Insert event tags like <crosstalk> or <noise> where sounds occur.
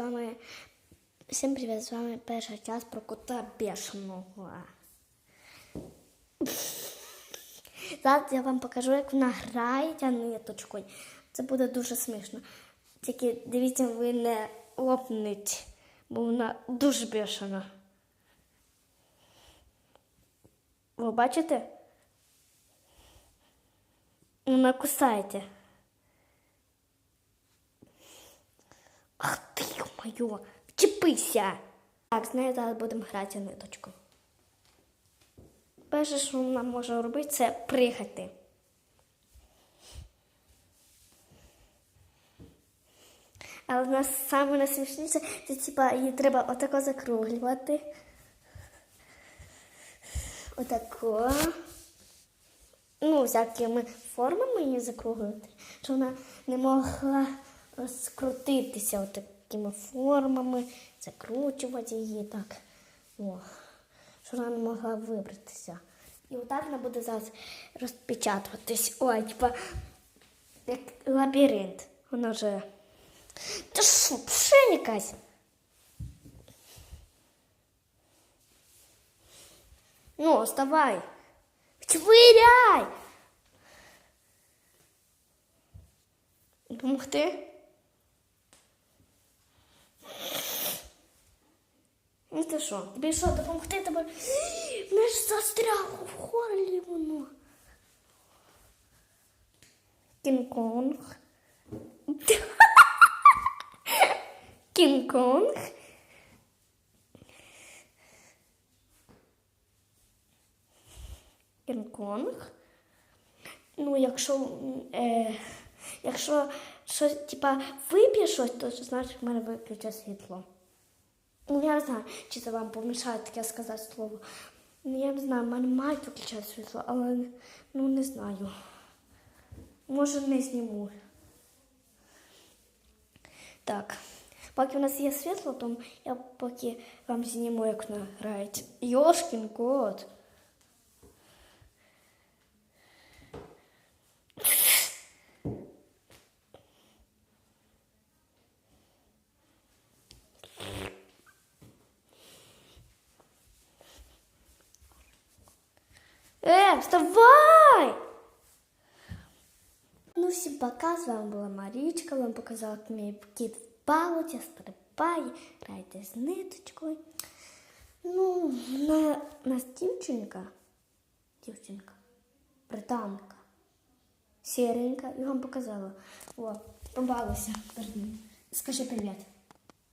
Вами всім привіт, з вами перший час про кота бешеного. Зараз я вам покажу, як вона грає ниточкою. Це буде дуже смішно. Тільки дивіться, ви не лопнете, бо вона дуже бешена. Ви бачите? Вона кусаєте. Моє, вчепися. Так, з нею зараз будемо грати ниточку. Перше, що вона може робити, це пригати. Але в нас саме найсмішніше, це типа її треба отако закруглювати. Отако. Ну, всякими формами її закруглювати, щоб вона не могла розкрутитися такими формами, закручувати її так. О, щоб вона не могла вибратися. І отак вона буде зараз розпечатуватись. Ой, типа, як лабіринт. Воно вже. Та що, пшень якась? Ну, вставай. Чвиряй! Допомогти? Ти що? Тобі що, допомогти тебе? Ми ж застрягло в горлі воно. Кінг-Конг. <laughs> Кінг-Конг. Кінг-Конг. Ну, якщо, е, якщо щось, типа, вип'є щось, то значить в мене виключить світло. Ну, я не знаю, чи це вам помішає таке сказати слово. Ну, я не знаю, в мене мають виключати світло, але ну не знаю. Може, не зніму. Так. Поки у нас є світло, то я поки вам зніму, як вона грається. Йошкін кот. вставай! Ну, всім пока, з вами була Марічка, вам показала, як мій кіт в палоті, стрибає, граєте з ниточкою. Ну, на, нас дівчинка, дівчинка, британка, сіренька, і вам показала. О, побалася перед ним. Скажи привіт.